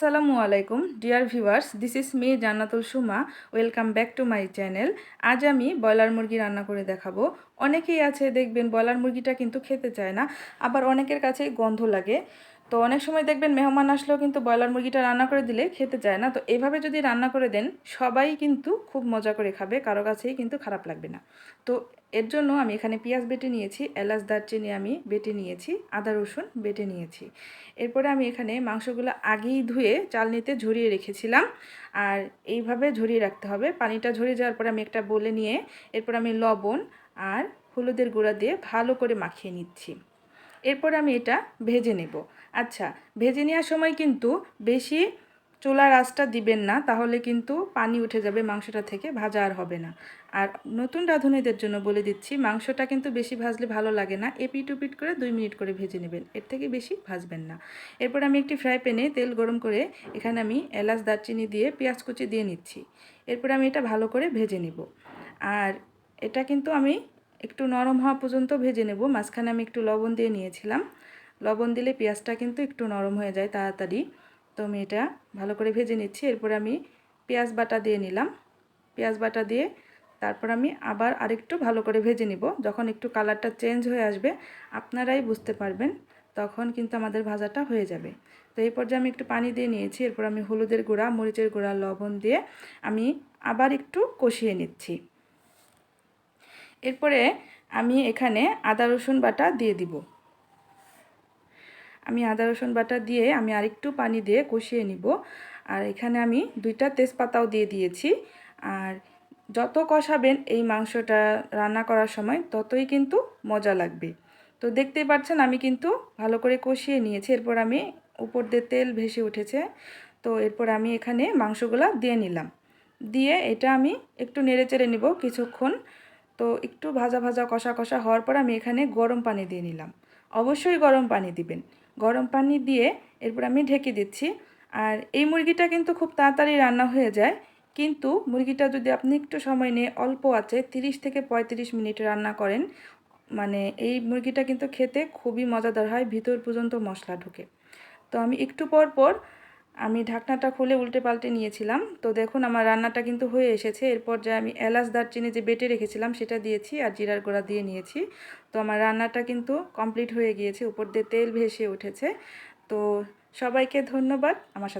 আসসালামু আলাইকুম, dear viewers, this is me Jannatul Suma, welcome back to my channel. আজ আমি ব্রয়লার মুরগি রান্না করে দেখাবো। অনেকেই আছে দেখবেন ব্রয়লার মুরগিটা কিন্তু খেতে চায় না, আবার অনেকের কাছেই গন্ধ লাগে। তো অনেক সময় দেখবেন মেহমান আসলেও কিন্তু ব্রয়লার মুরগিটা রান্না করে দিলে খেতে চায় না। তো এভাবে যদি রান্না করে দেন, সবাই কিন্তু খুব মজা করে খাবে, কারও কাছেই কিন্তু খারাপ লাগবে না। তো এর জন্য আমি এখানে পেঁয়াজ বেটে নিয়েছি, এলাচ, দারচিনি আমি বেটে নিয়েছি, আদা, রসুন বেটে নিয়েছি। এরপরে আমি এখানে মাংসগুলো আগেই ধুয়ে চালনিতে ঝরিয়ে রেখেছিলাম। আর এইভাবে ঝরিয়ে রাখতে হবে। পানিটা ঝরিয়ে যাওয়ার পরে আমি একটা বলে নিয়ে এরপর আমি লবণ আর হলুদের গুঁড়া দিয়ে ভালো করে মাখিয়ে নিচ্ছি। এরপর আমি এটা ভেজে নেব। আচ্ছা ভেজে নেওয়ার সময় কিন্তু বেশি চুলার আঁচটা দিবেন না, তাহলে কিন্তু পানি উঠে যাবে মাংসটা থেকে, ভাজা আর হবে না। আর নতুন রাঁধুনিদের জন্য বলে দিচ্ছি, মাংসটা কিন্তু বেশি ভাজলে ভালো লাগে না, এপিট উপিট করে দুই মিনিট করে ভেজে নেবেন, এর থেকে বেশি ভাজবেন না। এরপর আমি একটি ফ্রাই প্যানে তেল গরম করে এখানে আমি এলাচ দারচিনি দিয়ে পেঁয়াজ কুচি দিয়ে নিচ্ছি। এরপর আমি এটা ভালো করে ভেজে নিব। আর এটা কিন্তু আমি একটু নরম হওয়া পর্যন্ত ভেজে নেব, মাঝখানে আমি একটু লবণ দিয়ে নিয়েছিলাম। লবণ দিলে পেঁয়াজটা কিন্তু একটু নরম হয়ে যায় তাড়াতাড়ি। তো আমি এটা ভালো করে ভেজে নিচ্ছি। এরপর আমি পেঁয়াজ বাটা দিয়ে নিলাম। পেঁয়াজ বাটা দিয়ে তারপর আমি আবার আরেকটু ভালো করে ভেজে নিব। যখন একটু কালারটা চেঞ্জ হয়ে আসবে, আপনারাই বুঝতে পারবেন, তখন কিন্তু আমাদের ভাজাটা হয়ে যাবে। তো এই পর্যায়ে আমি একটু পানি দিয়ে নিয়েছি। এরপর আমি হলুদের গুঁড়া, মরিচের গুঁড়া, লবণ দিয়ে আমি আবার একটু কষিয়ে নিচ্ছি। এরপরে আমি এখানে আদা রসুন বাটা দিয়ে দিব। আমি আদা, রসুন বাটা দিয়ে আমি আরেকটু পানি দিয়ে কষিয়ে নিব। আর এখানে আমি দুইটা তেজপাতাও দিয়ে দিয়েছি। আর যত কষাবেন এই মাংসটা রান্না করার সময় ততই কিন্তু মজা লাগবে। তো দেখতেই পাচ্ছেন আমি কিন্তু ভালো করে কষিয়ে নিয়েছি। এরপর আমি উপর দিয়ে তেল ভেসে উঠেছে। তো এরপর আমি এখানে মাংসগুলো দিয়ে নিলাম। দিয়ে এটা আমি একটু নেড়ে চেড়ে নিব কিছুক্ষণ। তো একটু ভাজা ভাজা কষা কষা হওয়ার পর আমি এখানে গরম পানি দিয়ে নিলাম। অবশ্যই গরম পানি দিবেন। গরম পানি দিয়ে এরপর আমি ঢেকে দিচ্ছি। আর এই মুরগিটা কিন্তু খুব তাড়াতাড়ি রান্না হয়ে যায়। কিন্তু মুরগিটা যদি আপনি একটু সময় নিয়ে অল্প আছে, তিরিশ থেকে পঁয়ত্রিশ মিনিট রান্না করেন মানে এই মুরগিটা কিন্তু খেতে খুবই মজাদার হয়, ভিতর পর্যন্ত মশলা ঢুকে। তো আমি একটু পর পর আমি ঢাকনাটা খুলে উল্টে পাল্টে নিয়েছিলাম। তো দেখুন, আমার রান্নাটা কিন্তু হয়ে এসেছে। এরপর যে আমি এলাচ দারচিনি যে বেটে রেখেছিলাম, সেটা দিয়েছি আর জিরার গোড়া দিয়ে নিয়েছি। তো আমার রান্নাটা কিন্তু কমপ্লিট হয়ে গিয়েছে। উপর দিয়ে তেল ভেসে উঠেছে। তো সবাইকে ধন্যবাদ। আমার সাথে